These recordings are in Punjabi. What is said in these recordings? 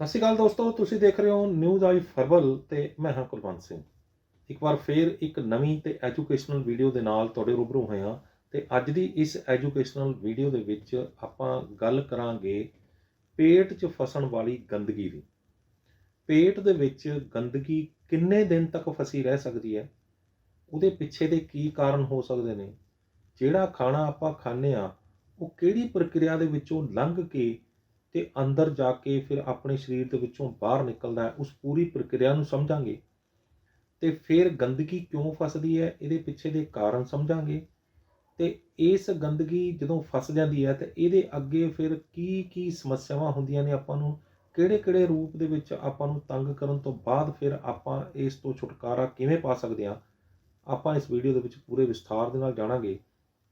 ਸਤਿ ਸ਼੍ਰੀ ਅਕਾਲ ਦੋਸਤੋ, ਤੁਸੀਂ ਦੇਖ ਰਹੇ ਹੋ ਨਿਊਜ਼ ਆਈ ਫਰਬਲ ਤੇ ਮੈਂ ਹਾਂ ਕੁਲਵੰਤ ਸਿੰਘ। ਇੱਕ ਵਾਰ ਫੇਰ ਇੱਕ ਨਵੀਂ ਤੇ ਐਜੂਕੇਸ਼ਨਲ ਵੀਡੀਓ ਦੇ ਨਾਲ ਤੁਹਾਡੇ ਰੂਬਰੂ ਹੋਏ ਹਾਂ ਤੇ ਅੱਜ ਦੀ ਇਸ ਐਜੂਕੇਸ਼ਨਲ ਵੀਡੀਓ ਦੇ ਵਿੱਚ ਆਪਾਂ ਗੱਲ ਕਰਾਂਗੇ ਪੇਟ 'ਚ ਫਸਣ ਵਾਲੀ ਗੰਦਗੀ ਦੀ। ਪੇਟ ਦੇ ਵਿੱਚ ਗੰਦਗੀ ਕਿੰਨੇ ਦਿਨ ਤੱਕ ਫਸੀ ਰਹਿ ਸਕਦੀ ਹੈ? ਉਹਦੇ ਪਿੱਛੇ ਦੇ ਕੀ ਕਾਰਨ ਹੋ ਸਕਦੇ ਨੇ? ਜਿਹੜਾ ਖਾਣਾ ਆਪਾਂ ਖਾਂਦੇ ਆ ਉਹ ਕਿਹੜੀ ਪ੍ਰਕਿਰਿਆ ਦੇ ਵਿੱਚੋਂ ਲੰਘ ਕੇ ਤੇ ਅੰਦਰ ਜਾ ਕੇ ਫਿਰ ਆਪਣੇ ਸਰੀਰ ਦੇ ਵਿੱਚੋਂ ਬਾਹਰ ਨਿਕਲਦਾ ਹੈ, ਉਸ ਪੂਰੀ ਪ੍ਰਕਿਰਿਆ ਨੂੰ ਸਮਝਾਂਗੇ। ਤੇ ਫਿਰ ਗੰਦਗੀ ਕਿਉਂ ਫਸਦੀ ਹੈ, ਇਹਦੇ ਪਿੱਛੇ ਦੇ ਕਾਰਨ ਸਮਝਾਂਗੇ। ਤੇ ਇਸ ਗੰਦਗੀ ਜਦੋਂ ਫਸ ਜਾਂਦੀ ਹੈ, ਤੇ ਇਹਦੇ ਅੱਗੇ ਫਿਰ ਕੀ ਕੀ ਸਮੱਸਿਆਵਾਂ ਹੁੰਦੀਆਂ ਨੇ ਆਪਾਂ ਨੂੰ ਕਿਹੜੇ ਕਿਹੜੇ ਰੂਪ ਦੇ ਵਿੱਚ ਆਪਾਂ ਨੂੰ ਤੰਗ ਕਰਨ ਤੋਂ ਬਾਅਦ ਫਿਰ ਆਪਾਂ ਇਸ ਤੋਂ ਛੁਟਕਾਰਾ ਕਿਵੇਂ ਪਾ ਸਕਦੇ ਹਾਂ, ਆਪਾਂ ਇਸ ਵੀਡੀਓ ਦੇ ਵਿੱਚ ਪੂਰੇ ਵਿਸਥਾਰ ਦੇ ਨਾਲ ਜਾਣਾਂਗੇ।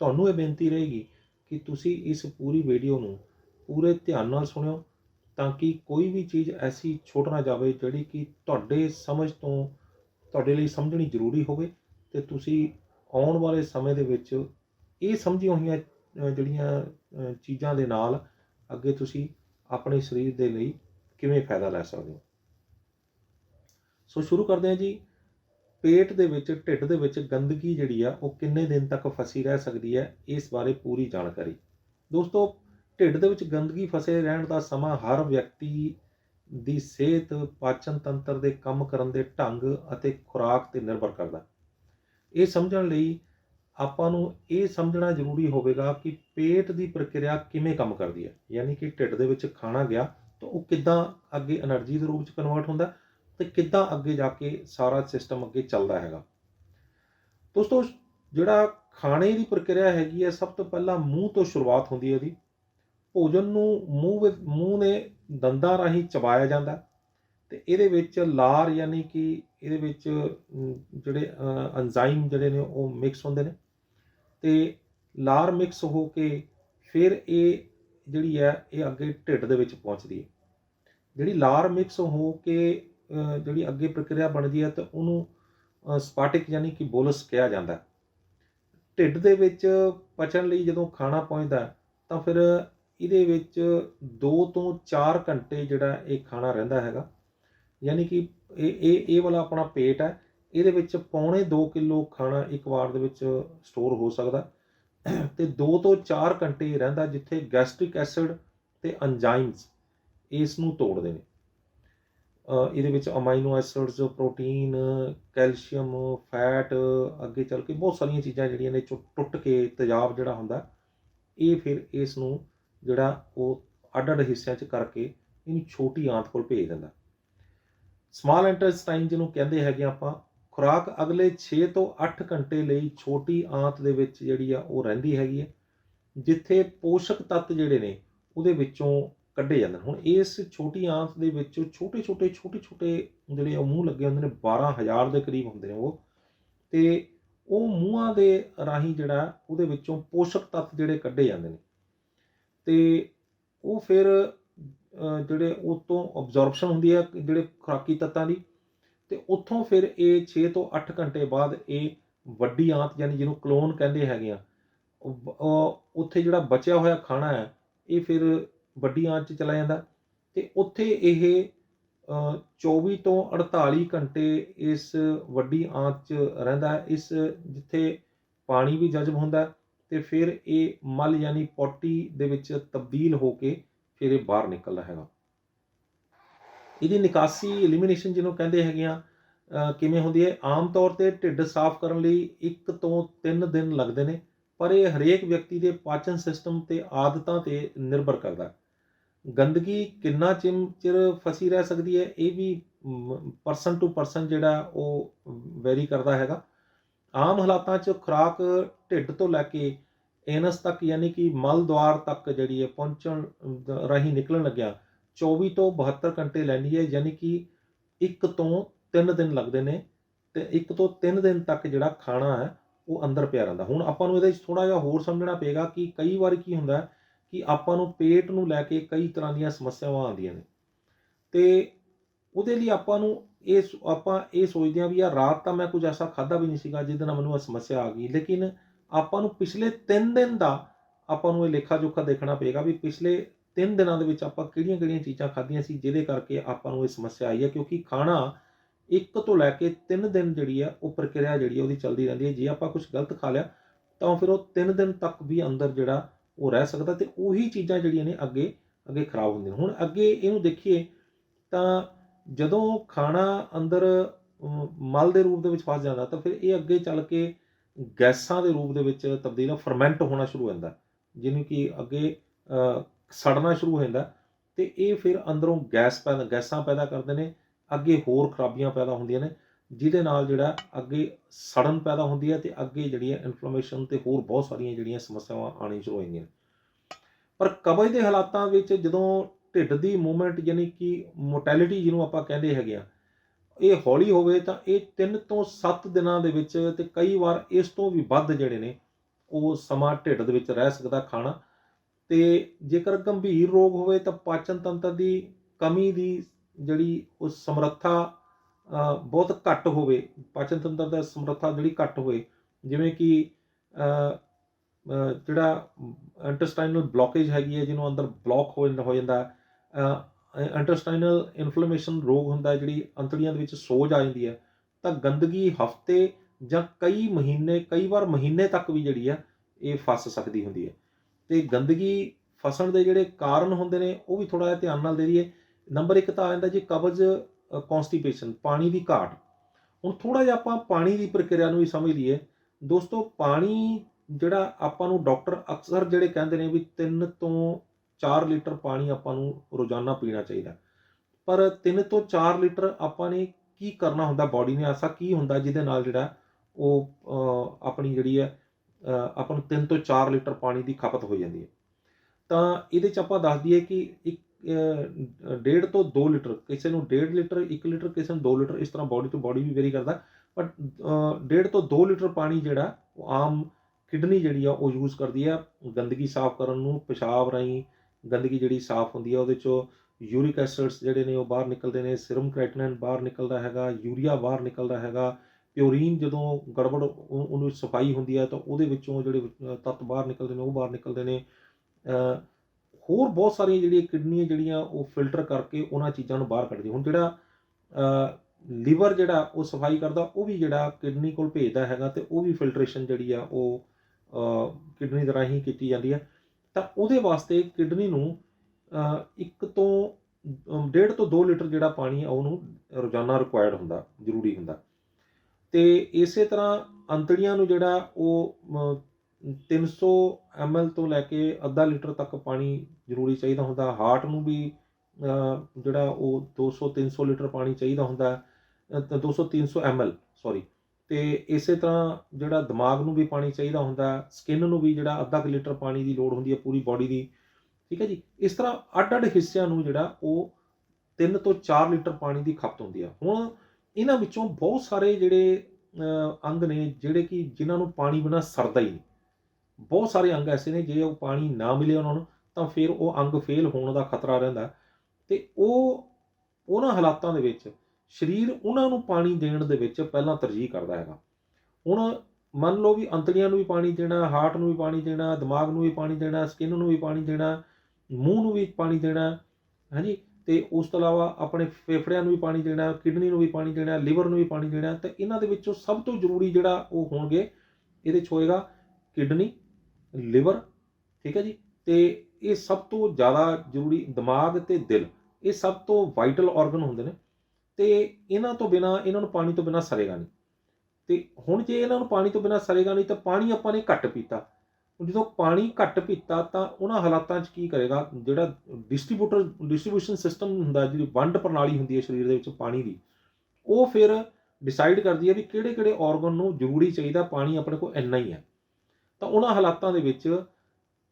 ਤੁਹਾਨੂੰ ਇਹ ਬੇਨਤੀ ਰਹੇਗੀ ਕਿ ਤੁਸੀਂ ਇਸ ਪੂਰੀ ਵੀਡੀਓ ਨੂੰ ਪੂਰੇ ਧਿਆਨ ਨਾਲ ਸੁਣਿਓ ਤਾਂ ਕਿ ਕੋਈ ਵੀ ਚੀਜ਼ ਐਸੀ ਛੁੱਟ ਨਾ ਜਾਵੇ ਜਿਹੜੀ ਕਿ ਤੁਹਾਡੇ ਸਮਝ ਤੋਂ ਤੁਹਾਡੇ ਲਈ ਸਮਝਣੀ ਜ਼ਰੂਰੀ ਹੋਵੇ ਤੇ ਤੁਸੀਂ ਆਉਣ ਵਾਲੇ ਸਮੇਂ ਦੇ ਵਿੱਚ ਇਹ ਸਮਝੀਆਂ ਹੋਈਆਂ ਜਿਹੜੀਆਂ ਚੀਜ਼ਾਂ ਦੇ ਨਾਲ ਅੱਗੇ ਤੁਸੀਂ ਆਪਣੇ ਸਰੀਰ ਦੇ ਲਈ ਕਿਵੇਂ ਫਾਇਦਾ ਲੈ ਸਕਦੇ ਹੋ। ਸੋ ਸ਼ੁਰੂ ਕਰਦੇ ਹਾਂ ਜੀ। ਪੇਟ ਦੇ ਵਿੱਚ, ਢਿੱਡ ਦੇ ਵਿੱਚ ਗੰਦਗੀ ਜਿਹੜੀ ਆ, ਉਹ ਕਿੰਨੇ ਦਿਨ ਤੱਕ ਫਸੀ ਰਹਿ ਸਕਦੀ ਹੈ? ਇਸ ਬਾਰੇ ਪੂਰੀ ਜਾਣਕਾਰੀ। ਦੋਸਤੋ ਢਿੱਡ ਦੇ ਵਿੱਚ ਗੰਦਗੀ ਫਸੇ ਰਹਿਣ ਦਾ ਸਮਾਂ ਹਰ ਵਿਅਕਤੀ ਦੀ ਸਿਹਤ, ਪਾਚਨ ਤੰਤਰ ਦੇ ਕੰਮ ਕਰਨ ਦੇ ਢੰਗ ਅਤੇ ਖੁਰਾਕ ਤੇ ਨਿਰਭਰ ਕਰਦਾ ਇਹ ਸਮਝਣ ਲਈ ਆਪਾਂ ਨੂੰ ਇਹ ਸਮਝਣਾ ਜ਼ਰੂਰੀ ਹੋਵੇਗਾ ਕਿ ਪੇਟ ਦੀ ਪ੍ਰਕਿਰਿਆ ਕਿਵੇਂ ਕੰਮ ਕਰਦੀ ਹੈ। ਯਾਨੀ ਕਿ ਢਿੱਡ ਦੇ ਵਿੱਚ ਖਾਣਾ ਗਿਆ ਤਾਂ ਉਹ ਕਿੱਦਾਂ ਅੱਗੇ એનર્ਜੀ ਦੇ ਰੂਪ ਵਿੱਚ ਕਨਵਰਟ ਹੁੰਦਾ ਤੇ ਕਿੱਦਾਂ ਅੱਗੇ ਜਾ ਕੇ ਸਾਰਾ ਸਿਸਟਮ ਅੱਗੇ ਚੱਲਦਾ ਹੈਗਾ। ਦੋਸਤੋ, ਜਿਹੜਾ ਖਾਣੇ ਦੀ ਪ੍ਰਕਿਰਿਆ ਹੈਗੀ ਹੈ, ਸਭ ਤੋਂ ਪਹਿਲਾਂ ਮੂੰਹ ਤੋਂ ਸ਼ੁਰੂਆਤ ਹੁੰਦੀ ਹੈ ਦੀ ਭੋਜਨ ਨੂੰ ਮੂੰਹ ਵਿੱਚ, ਮੂੰਹ ਨੇ ਦੰਦਾਂ ਰਾਹੀਂ ਚਬਾਇਆ ਜਾਂਦਾ ਹੈ ਤੇ ਇਹਦੇ ਵਿੱਚ ਲਾਰ ਯਾਨੀ ਕਿ ਇਹਦੇ ਵਿੱਚ ਜਿਹੜੇ ਐਂਜ਼ਾਈਮ ਜਿਹੜੇ ਨੇ ਉਹ ਮਿਕਸ ਹੁੰਦੇ ਨੇ ਤੇ ਲਾਰ ਮਿਕਸ ਹੋ ਕੇ ਫਿਰ ਇਹ ਜਿਹੜੀ ਹੈ, ਇਹ ਅੱਗੇ ਢਿੱਡ ਦੇ ਵਿੱਚ ਪਹੁੰਚਦੀ ਹੈ। ਜਿਹੜੀ ਲਾਰ ਮਿਕਸ ਹੋ ਕੇ ਜਿਹੜੀ ਅੱਗੇ ਪ੍ਰਕਿਰਿਆ ਬਣਦੀ ਹੈ ਤਾਂ ਉਹਨੂੰ ਸਪਾਟਿਕ ਯਾਨੀ ਕਿ ਬੋਲਸ ਕਿਹਾ ਜਾਂਦਾ ਢਿੱਡ ਦੇ ਵਿੱਚ ਪਚਣ ਲਈ ਜਦੋਂ ਖਾਣਾ ਪਹੁੰਚਦਾ ਤਾਂ ਫਿਰ ਇਹਦੇ ਵਿੱਚ 2 ਤੋਂ 4 ਘੰਟੇ ਜਿਹੜਾ ਇਹ ਖਾਣਾ ਰਹਿੰਦਾ ਹੈਗਾ। ਯਾਨੀ ਕਿ ਇਹ ਇਹ ਇਹ ਵਾਲਾ ਆਪਣਾ ਪੇਟ ਹੈ। ਇਹਦੇ ਵਿੱਚ ਪੌਣੇ 2 ਕਿਲੋ ਖਾਣਾ ਇੱਕ ਵਾਰ ਦੇ ਵਿੱਚ ਸਟੋਰ ਹੋ ਸਕਦਾ। ਹੈ। ਤੇ 2 ਤੋਂ 4 ਘੰਟੇ ਰਹਿੰਦਾ ਜਿੱਥੇ ਗੈਸਟ੍ਰਿਕ ਐਸਿਡ ਤੇ ਐਂਜ਼ਾਈਮਸ ਇਸ ਨੂੰ ਤੋੜਦੇ ਨੇ। ਇਹਦੇ ਵਿੱਚ amino acids, protein, calcium, fat, ਅੱਗੇ ਚੱਲ ਕੇ ਬਹੁਤ ਸਾਰੀਆਂ ਚੀਜ਼ਾਂ ਜਿਹੜੀਆਂ ਨੇ ਚੁ- ਟੁੱਟ ਕੇ ਤੇਜ਼ਾਬ ਜਿਹੜਾ ਹੁੰਦਾ, ਇਹ ਫਿਰ ਇਸ ਨੂੰ ਜਿਹੜਾ ਉਹ ਅੱਡ ਅੱਡ ਹਿੱਸਿਆਂ 'ਚ ਕਰਕੇ ਇਹਨੂੰ ਛੋਟੀ ਆਂਤ ਕੋਲ ਭੇਜ ਦਿੰਦਾ। ਸਮਾਲ ਇੰਟੈਸਟਾਈਨ ਜਿਹਨੂੰ ਕਹਿੰਦੇ ਹੈਗੇ ਆਪਾਂ, ਖੁਰਾਕ ਅਗਲੇ 6 ਤੋਂ 8 ਘੰਟੇ ਲਈ ਛੋਟੀ ਆਂਤ ਦੇ ਵਿੱਚ ਜਿਹੜੀ ਆ ਉਹ ਰਹਿੰਦੀ ਹੈਗੀ ਹੈ, ਜਿੱਥੇ ਪੋਸ਼ਕ ਤੱਤ ਜਿਹੜੇ ਨੇ ਉਹਦੇ ਵਿੱਚੋਂ ਕੱਢੇ ਜਾਂਦੇ ਨੇ। ਹੁਣ ਇਸ ਛੋਟੀ ਆਂਤ ਦੇ ਵਿੱਚੋਂ ਛੋਟੇ ਛੋਟੇ ਛੋਟੇ ਛੋਟੇ ਜਿਹੜੇ ਆ ਮੂੰਹ ਲੱਗੇ ਹੁੰਦੇ ਨੇ 12000 ਦੇ ਕਰੀਬ ਹੁੰਦੇ ਨੇ ਉਹ। ਤੇ ਉਹ ਮੂੰਹਾਂ ਦੇ ਰਾਹੀਂ ਜਿਹੜਾ ਉਹਦੇ ਵਿੱਚੋਂ ਪੋਸ਼ਕ ਤੱਤ ਜਿਹੜੇ ਕੱਢੇ ਜਾਂਦੇ ਨੇ। ਤੇ ਉਹ ਫਿਰ ਜਿਹੜੇ ਉਹ ਤੋਂ ਅਬਜ਼ੌਰਪਸ਼ਨ ਹੁੰਦੀ ਹੈ ਜਿਹੜੇ ਖੁਰਾਕੀ ਤੱਤਾਂ ਦੀ ਅਤੇ ਉੱਥੋਂ ਫਿਰ ਇਹ 6 ਤੋਂ 8 ਘੰਟੇ ਬਾਅਦ ਇਹ ਵੱਡੀ ਆਂਤ ਯਾਨੀ ਜਿਹਨੂੰ ਕਲੋਨ ਕਹਿੰਦੇ ਹੈਗੇ ਆ ਉੱਥੇ ਜਿਹੜਾ ਬਚਿਆ ਹੋਇਆ ਖਾਣਾ ਹੈ ਇਹ ਫਿਰ ਵੱਡੀ ਆਂਚ 'ਚ ਚਲਾ ਜਾਂਦਾ। ਤੇ ਉੱਥੇ ਇਹ ਅ, 24 ਤੋਂ 48 ਘੰਟੇ ਇਸ ਵੱਡੀ ਆਂਚ 'ਚ ਰਹਿੰਦਾ ਇਸ ਜਿੱਥੇ ਪਾਣੀ ਵੀ ਜਜ਼ਬ ਹੁੰਦਾ ਤੇ ਫਿਰ ਇਹ ਮਲ ਯਾਨੀ ਪੋਟੀ ਦੇ ਵਿੱਚ ਤਬਦੀਲ ਹੋ ਕੇ ਫਿਰ ਇਹ ਬਾਹਰ ਨਿਕਲਦਾ ਹੈਗਾ। ਇਹਦੀ ਨਿਕਾਸੀ ਐਲੀਮੀਨੇਸ਼ਨ ਜਿਹਨੂੰ ਕਹਿੰਦੇ ਹੈਗੇ ਆ ਕਿਵੇਂ ਹੁੰਦੀ ਹੈ? ਆਮ ਤੌਰ ਤੇ ਢਿੱਡ ਸਾਫ਼ ਕਰਨ ਲਈ 1 ਤੋਂ 3 ਦਿਨ ਲੱਗਦੇ ਨੇ, ਪਰ ਇਹ ਹਰੇਕ ਵਿਅਕਤੀ ਦੇ ਪਾਚਨ ਸਿਸਟਮ ਤੇ ਆਦਤਾਂ ਤੇ ਨਿਰਭਰ ਕਰਦਾ ਗੰਦਗੀ ਕਿੰਨਾ ਚਿਮ- ਚਿਰ ਫਸੀ ਰਹਿ ਸਕਦੀ ਹੈ, ਇਹ ਵੀ ਪਰਸਨ ਟੂ ਪਰਸਨ ਜਿਹੜਾ ਉਹ ਵੈਰੀ ਕਰਦਾ ਹੈਗਾ। ਆਮ ਹਾਲਾਤਾਂ 'ਚ ਖੁਰਾਕ ਢਿੱਡ ਤੋਂ ਲੈ ਕੇ ਐਨਸ ਤੱਕ ਯਾਨੀ ਕਿ ਮਲ ਦੁਆਰ ਤੱਕ ਜਿਹੜੀ ਹੈ ਪਹੁੰਚਣ ਰਾਹੀਂ ਨਿਕਲਣ ਲੱਗਿਆ 24 ਤੋਂ 72 ਘੰਟੇ ਲੈਂਦੀ ਹੈ, ਯਾਨੀ ਕਿ 1 ਤੋਂ 3 ਦਿਨ ਲੱਗਦੇ ਨੇ ਤੇ 1 ਤੋਂ 3 ਦਿਨ ਤੱਕ ਜਿਹੜਾ ਖਾਣਾ ਹੈ ਉਹ ਅੰਦਰ ਪਿਆ ਰਹਿੰਦਾ। ਹੁਣ ਆਪਾਂ ਨੂੰ ਇਹਦੇ ਵਿੱਚ ਥੋੜਾ ਜਿਹਾ ਹੋਰ ਸਮਝਣਾ ਪਏਗਾ ਕਿ ਕਈ ਵਾਰ ਕੀ ਹੁੰਦਾ ਕਿ ਆਪਾਂ ਨੂੰ ਪੇਟ ਨੂੰ ਲੈ ਕੇ ਕਈ ਤਰ੍ਹਾਂ ਦੀਆਂ ਸਮੱਸਿਆਵਾਂ ਆਉਂਦੀਆਂ ਨੇ। ਤੇ ਉਹਦੇ ਲਈ ਆਪਾਂ ਨੂੰ ਇਹ ਸ- ਆਪਾਂ ਇਹ ਸੋਚਦੇ ਹਾਂ ਵੀ ਯਾਰ ਰਾਤ ਤਾਂ ਮੈਂ ਕੁਝ ਐਸਾ ਖਾਦਾ ਵੀ ਨਹੀਂ ਸੀਗਾ ਜਿਹਦੇ ਨਾਲ ਮੈਨੂੰ ਇਹ ਸਮੱਸਿਆ ਆ ਗਈ। ਲੇਕਿਨ ਆਪਾਂ ਨੂੰ ਪਿਛਲੇ 3 ਦਿਨ ਦਾ ਆਪਾਂ ਨੂੰ ਇਹ ਲੇਖਾ ਜੋਖਾ ਦੇਖਣਾ ਪਏਗਾ ਵੀ ਪਿਛਲੇ 3 ਦਿਨਾਂ ਦੇ ਵਿੱਚ ਆਪਾਂ ਕਿਹੜੀਆਂ-ਕਿਹੜੀਆਂ ਚੀਜ਼ਾਂ ਖਾਧੀਆਂ ਸੀ ਜਿਹਦੇ ਕਰਕੇ ਆਪਾਂ ਨੂੰ ਇਹ ਸਮੱਸਿਆ ਆਈ ਹੈ। ਕਿਉਂਕਿ ਖਾਣਾ ਇੱਕ ਤੋਂ ਲੈ ਕੇ 3 ਦਿਨ ਜਿਹੜੀ ਹੈ ਉਹ ਪ੍ਰਕਿਰਿਆ ਜਿਹੜੀ ਆ, ਉਹਦੀ ਚੱਲਦੀ ਰਹਿੰਦੀ ਹੈ। ਜੇ ਆਪਾਂ ਕੁਝ ਗਲਤ ਖਾ ਲਿਆ, ਤਾਂ ਫਿਰ ਉਹ 3 ਦਿਨ ਤੱਕ ਵੀ ਅੰਦਰ ਜਿਹੜਾ ਉਹ ਰਹਿ ਸਕਦਾ ਤੇ ਉਹੀ ਚੀਜ਼ਾਂ ਜਿਹੜੀਆਂ ਨੇ ਅੱਗੇ ਅੱਗੇ ਖਰਾਬ ਹੁੰਦੀਆਂ ਨੇ। ਹੁਣ ਅੱਗੇ ਇਹਨੂੰ ਦੇਖੀਏ ਤਾਂ ਜਦੋਂ ਖਾਣਾ ਅੰਦਰ ਮਲ ਦੇ ਰੂਪ ਦੇ ਵਿੱਚ ਫਸ ਜਾਂਦਾ, ਤਾਂ ਫਿਰ ਇਹ ਅੱਗੇ ਚੱਲ ਕੇ ਗੈਸਾਂ ਦੇ ਰੂਪ ਦੇ ਵਿੱਚ ਤਬਦੀਲ ਫਰਮੈਂਟ ਹੋਣਾ ਸ਼ੁਰੂ ਹੋ ਜਾਂਦਾ ਜਿਹਨੂੰ ਕਿ ਅੱਗੇ ਸੜਨਾ ਸ਼ੁਰੂ ਹੋ ਜਾਂਦਾ, ਤੇ ਇਹ ਫਿਰ ਅੰਦਰੋਂ ਗੈਸ ਪੈਦਾ, ਗੈਸਾਂ ਪੈਦਾ ਕਰਦੇ ਨੇ, ਅੱਗੇ ਹੋਰ ਖਰਾਬੀਆਂ ਪੈਦਾ ਹੁੰਦੀਆਂ ਨੇ, ਜਿਹਦੇ ਨਾਲ ਜਿਹੜਾ ਅੱਗੇ ਸੜਨ ਪੈਦਾ ਹੁੰਦੀ ਹੈ ਤੇ ਅੱਗੇ ਜਿਹੜੀਆਂ ਇਨਫਲੇਮੇਸ਼ਨ ਤੇ ਹੋਰ ਬਹੁਤ ਸਾਰੀਆਂ ਜਿਹੜੀਆਂ ਸਮੱਸਿਆਵਾਂ ਆਉਣੀ ਸ਼ੁਰੂ ਹੋ ਜਾਂਦੀਆਂ ਨੇ। ਪਰ ਕਬਜ਼ ਦੇ ਹਾਲਾਤਾਂ ਵਿੱਚ ਜਦੋਂ ਢਿੱਡ ਦੀ ਮੂਵਮੈਂਟ ਯਾਨੀ ਕਿ ਮੋਟੈਲਿਟੀ ਜਿਹਨੂੰ ਆਪਾਂ ਕਹਿੰਦੇ ਹੈਗੇ ਆ, ਇਹ ਹੌਲੀ ਹੋਵੇ ਤਾਂ ਇਹ 3 ਤੋਂ 7 ਦਿਨਾਂ ਦੇ ਵਿੱਚ ਤੇ ਕਈ ਵਾਰ ਇਸ ਤੋਂ ਵੀ ਵੱਧ ਜਿਹੜੇ ਨੇ, ਉਹ ਸਮਾਂ ਢਿੱਡ ਦੇ ਵਿੱਚ ਰਹਿ ਸਕਦਾ ਖਾਣਾ ਤੇ ਜੇਕਰ ਗੰਭੀਰ ਰੋਗ ਹੋਵੇ ਤਾਂ ਪਾਚਨ ਤੰਤਰ ਦੀ ਕਮੀ ਦੀ ਜਿਹੜੀ ਉਹ ਸਮਰੱਥਾ ਬਹੁਤ ਘੱਟ ਹੋਵੇ, ਪਾਚਨ ਤੰਤਰ ਦਾ ਸਮਰੱਥਾ ਜਿਹੜੀ ਘੱਟ ਹੋਵੇ, ਜਿਵੇਂ ਕਿ ਜਿਹੜਾ ਇੰਟੈਸਟਾਈਨਲ ਬਲੋਕੇਜ ਹੈਗੀ ਹੈ, ਜਿਹਨੂੰ ਅੰਦਰ ਬਲੌਕ ਹੋ ਜਾਂਦਾ ਹੋ ਜਾਂਦਾ ਇੰਟੈਸਟਾਈਨਲ ਇਨਫਲੇਮੇਸ਼ਨ ਰੋਗ ਹੁੰਦਾ ਹੈ, ਜਿਹੜੀ ਅੰਤੜੀਆਂ ਦੇ ਵਿੱਚ ਸੋਜ ਆ ਜਾਂਦੀ ਹੈ ਤਾਂ ਗੰਦਗੀ ਹਫ਼ਤੇ ਜਾਂ ਕਈ ਮਹੀਨੇ ਕਈ ਵਾਰ ਮਹੀਨੇ ਤੱਕ ਵੀ ਜਿਹੜੀ ਆ ਇਹ ਫਸ ਸਕਦੀ ਹੁੰਦੀ ਹੈ। ਤੇ ਗੰਦਗੀ ਫਸਣ ਦੇ ਜਿਹੜੇ ਕਾਰਨ ਹੁੰਦੇ ਨੇ ਉਹ ਵੀ ਥੋੜਾ ਜਿਹਾ ਧਿਆਨ ਨਾਲ ਦੇ ਦਈਏ। ਨੰਬਰ 1 ਤਾਂ ਆ ਜਾਂਦਾ ਜੀ ਕਬਜ਼ ਕਨਸਟੀਪੇਸ਼ਨ ਪਾਣੀ ਦੀ ਘਾਟ। ਹੁਣ ਥੋੜਾ ਜਿਹਾ ਆਪਾਂ ਪਾਣੀ ਦੀ ਪ੍ਰਕਿਰਿਆ ਨੂੰ ਵੀ ਸਮਝ ਲਈਏ। ਦੋਸਤੋ ਪਾਣੀ ਜਿਹੜਾ ਆਪਾਂ ਨੂੰ ਡਾਕਟਰ ਅਕਸਰ ਜਿਹੜੇ ਕਹਿੰਦੇ ਨੇ ਵੀ 3 ਤੋਂ 4 ਲੀਟਰ ਪਾਣੀ ਆਪਾਂ ਨੂੰ ਰੋਜ਼ਾਨਾ ਪੀਣਾ ਚਾਹੀਦਾ। ਪਰ 3 ਤੋਂ 4 ਲੀਟਰ ਆਪਾਂ ਨੇ ਕੀ ਕਰਨਾ ਹੁੰਦਾ ਬਾਡੀ ਨੇ? ਐਸਾ ਕੀ ਹੁੰਦਾ ਜਿਹਦੇ ਨਾਲ ਜਿਹੜਾ ਉਹ ਆਪਣੀ ਜਿਹੜੀ ਹੈ ਆਪਾਂ ਨੂੰ 3 ਤੋਂ 4 ਲੀਟਰ ਪਾਣੀ ਦੀ ਖਪਤ ਹੋ ਜਾਂਦੀ ਹੈ। ਤਾਂ ਇਹਦੇ ਚ ਆਪਾਂ ਦੱਸ ਦਈਏ ਕਿ ਇੱਕ ਡੇਢ ਤੋਂ 2 ਲੀਟਰ, ਕਿਸੇ ਨੂੰ 1.5 ਲੀਟਰ 1 ਲੀਟਰ, ਕਿਸੇ ਨੂੰ 2 ਲੀਟਰ, ਇਸ ਤਰ੍ਹਾਂ ਬਾਡੀ ਤੋਂ ਬਾਡੀ ਵੀ ਵੇਰੀ ਕਰਦਾ। ਬਟ ਡੇਢ ਤੋਂ 2 ਲੀਟਰ ਪਾਣੀ ਜਿਹੜਾ, ਉਹ ਆਮ ਕਿਡਨੀ ਜਿਹੜੀ ਆ ਉਹ ਯੂਜ਼ ਕਰਦੀ ਆ, ਗੰਦਗੀ ਸਾਫ਼ ਕਰਨ ਨੂੰ, ਪਿਸ਼ਾਬ ਰਾਹੀਂ ਗੰਦਗੀ ਜਿਹੜੀ ਸਾਫ਼ ਹੁੰਦੀ ਆ ਉਹਦੇ ਚੋਂ ਯੂਰਿਕ ਐਸਿਡਸ ਜਿਹੜੇ ਨੇ, ਉਹ ਬਾਹਰ ਨਿਕਲਦੇ ਨੇ ਸਿਰਮ ਕ੍ਰੈਟਿਨਨ ਬਾਹਰ ਨਿਕਲਦਾ ਹੈਗਾ ਯੂਰੀਆ ਬਾਹਰ ਨਿਕਲਦਾ ਹੈਗਾ ਪਿਓਰੀਨ ਜਦੋਂ ਗੜਬੜ ਉਹਨੂੰ ਸਫ਼ਾਈ ਹੁੰਦੀ ਹੈ, ਤਾਂ ਉਹਦੇ ਵਿੱਚੋਂ ਜਿਹੜੇ ਤੱਤ ਬਾਹਰ ਨਿਕਲਦੇ ਨੇ, ਉਹ ਬਾਹਰ ਨਿਕਲਦੇ ਨੇ। ਹੋਰ ਬਹੁਤ ਸਾਰੀਆਂ ਜਿਹੜੀਆਂ ਕਿਡਨੀਆਂ ਜਿਹੜੀਆਂ, ਉਹ ਫਿਲਟਰ ਕਰਕੇ ਉਹਨਾਂ ਚੀਜ਼ਾਂ ਨੂੰ ਬਾਹਰ ਕੱਢਦੀ ਹੁਣ ਜਿਹੜਾ ਲੀਵਰ ਜਿਹੜਾ, ਉਹ ਸਫ਼ਾਈ ਕਰਦਾ, ਉਹ ਵੀ ਜਿਹੜਾ ਕਿਡਨੀ ਕੋਲ ਭੇਜਦਾ ਹੈਗਾ, ਤੇ ਉਹ ਵੀ ਫਿਲਟਰੇਸ਼ਨ ਜਿਹੜੀ ਆ, ਉਹ ਕਿਡਨੀ ਦੇ ਰਾਹੀਂ ਕੀਤੀ ਜਾਂਦੀ ਹੈ ਤਾਂ ਉਹਦੇ ਵਾਸਤੇ ਕਿਡਨੀ ਨੂੰ ਇੱਕ ਤੋਂ ਅਮ, ਡੇਢ ਤੋਂ 2 ਲੀਟਰ ਜਿਹੜਾ ਪਾਣੀ ਆ ਉਹਨੂੰ ਰੋਜ਼ਾਨਾ ਰਿਕੁਆਇਰਡ ਹੁੰਦਾ ਜ਼ਰੂਰੀ ਹੁੰਦਾ। ਤੇ ਇਸੇ ਤਰ੍ਹਾਂ ਅੰਤੜੀਆਂ ਨੂੰ ਜਿਹੜਾ ਉਹ ਅਮ, 300 ml ਤੋਂ ਲੈ ਕੇ ਅੱਧਾ ਲੀਟਰ ਤੱਕ ਪਾਣੀ ਜ਼ਰੂਰੀ ਚਾਹੀਦਾ ਹੁੰਦਾ। ਹਾਰਟ ਨੂੰ ਵੀ ਜਿਹੜਾ ਉਹ 200 300 ਲੀਟਰ ਪਾਣੀ ਚਾਹੀਦਾ ਹੁੰਦਾ ਅ, ਤਾਂ 200 300 ml ਸੌਰੀ ਤੇ ਇਸੇ ਤਰ੍ਹਾਂ ਜਿਹੜਾ ਦਿਮਾਗ ਨੂੰ ਵੀ ਪਾਣੀ ਚਾਹੀਦਾ ਹੁੰਦਾ ਸਕਿਨ ਨੂੰ ਵੀ ਜਿਹੜਾ ਅੱਧਾ ਕੁ ਲੀਟਰ ਪਾਣੀ ਦੀ ਲੋੜ ਹੁੰਦੀ ਹੈ ਪੂਰੀ ਬਾਡੀ ਦੀ, ਠੀਕ ਹੈ ਜੀ? ਇਸ ਤਰ੍ਹਾਂ ਅੱਡ-ਅੱਡ ਹਿੱਸਿਆਂ ਨੂੰ ਜਿਹੜਾ ਉਹ 3 ਤੋਂ 4 ਲੀਟਰ ਪਾਣੀ ਦੀ ਖਪਤ ਹੁੰਦੀ ਹੈ ਹੁਣ ਇਹਨਾਂ ਵਿੱਚੋਂ ਬਹੁਤ ਸਾਰੇ ਜਿਹੜੇ ਅੰਗ ਨੇ ਜਿਹੜੇ ਕਿ ਜਿਨ੍ਹਾਂ ਨੂੰ ਪਾਣੀ ਬਿਨਾਂ ਸਰਦਾ ਹੀ ਨਹੀਂ। ਬਹੁਤ ਸਾਰੇ ਅੰਗ ਐਸੇ ਨੇ, ਜੇ ਉਹ ਪਾਣੀ ਨਾ ਮਿਲੇ ਉਹਨਾਂ ਨੂੰ, ਤਾਂ ਫਿਰ ਉਹ ਅੰਗ ਫੇਲ ਹੋਣ ਦਾ ਖਤਰਾ ਰਹਿੰਦਾ। ਤੇ ਉਹ, ਉਹਨਾਂ ਹਾਲਾਤਾਂ ਦੇ ਵਿੱਚ ਸਰੀਰ ਉਹਨਾਂ ਨੂੰ ਪਾਣੀ ਦੇਣ ਦੇ ਵਿੱਚ ਪਹਿਲਾਂ ਤਰਜੀਹ ਕਰਦਾ ਹੈਗਾ। ਹੁਣ ਮੰਨ ਲਓ ਵੀ ਅੰਤੜੀਆਂ ਨੂੰ ਵੀ ਪਾਣੀ ਦੇਣਾ, ਹਾਰਟ ਨੂੰ ਵੀ ਪਾਣੀ ਦੇਣਾ, ਦਿਮਾਗ ਨੂੰ ਵੀ ਪਾਣੀ ਦੇਣਾ ਸਕਿਨ ਨੂੰ ਵੀ ਪਾਣੀ ਦੇਣਾ, ਮੂੰਹ ਨੂੰ ਵੀ ਪਾਣੀ ਦੇਣਾ, ਹਾਂਜੀ, ਤੇ ਉਸ ਤੋਂ ਇਲਾਵਾ ਆਪਣੇ ਫੇਫੜਿਆਂ ਨੂੰ ਵੀ ਪਾਣੀ ਦੇਣਾ, ਕਿਡਨੀ ਨੂੰ ਵੀ ਪਾਣੀ ਦੇਣਾ, ਲਿਵਰ ਨੂੰ ਵੀ ਪਾਣੀ ਦੇਣਾ, ਤੇ ਇਹਨਾਂ ਦੇ ਵਿੱਚੋਂ ਸਭ ਤੋਂ ਜ਼ਰੂਰੀ ਜਿਹੜਾ ਉਹ ਹੋਣਗੇ, ਇਹਦੇ ਚ ਹੋਏਗਾ ਕਿਡਨੀ, ਲਿਵਰ, ਠੀਕ ਹੈ ਜੀ, ਤੇ ਇਹ ਸਭ ਤੋਂ ਜ਼ਿਆਦਾ ਜ਼ਰੂਰੀ ਦਿਮਾਗ ਤੇ ਦਿਲ, ਇਹ ਸਭ ਤੋਂ ਵਾਈਟਲ ਆਰਗਨ ਹੁੰਦੇ ਨੇ। ਤੇ ਇਹਨਾਂ ਤੋਂ ਬਿਨਾ, ਇਹਨਾਂ ਨੂੰ ਪਾਣੀ ਤੋਂ ਬਿਨਾ ਸਰੇਗਾ ਨਹੀਂ। ਤੇ ਹੁਣ ਜੇ ਇਹਨਾਂ ਨੂੰ ਪਾਣੀ ਤੋਂ ਬਿਨਾ ਸਰੇਗਾ ਨਹੀਂ, ਤਾਂ ਪਾਣੀ ਆਪਾਂ ਨੇ ਘੱਟ ਪੀਤਾ। ਜਦੋਂ ਪਾਣੀ ਘੱਟ ਪੀਤਾ, ਤਾਂ ਉਹਨਾਂ ਹਾਲਾਤਾਂ 'ਚ ਕੀ ਕਰੇਗਾ? ਜਿਹੜਾ ਡਿਸਟ੍ਰੀਬਿਊਟਰ, ਡਿਸਟ੍ਰੀਬਿਊਸ਼ਨ ਸਿਸਟਮ ਹੁੰਦਾ, ਜਿਹੜੀ ਵੰਡ ਪ੍ਰਣਾਲੀ ਹੁੰਦੀ ਹੈ ਸਰੀਰ ਦੇ ਵਿੱਚ ਪਾਣੀ ਦੀ, ਉਹ ਫਿਰ ਡਿਸਾਈਡ ਕਰਦੀ ਹੈ ਵੀ ਕਿਹੜੇ ਕਿਹੜੇ ਆਰਗਨ ਨੂੰ ਜ਼ਰੂਰੀ ਚਾਹੀਦਾ ਪਾਣੀ ਆਪਣੇ ਕੋਲ ਇੰਨਾ ਹੀ ਹੈ। ਤਾਂ ਉਹਨਾਂ ਹਾਲਾਤਾਂ ਦੇ ਵਿੱਚ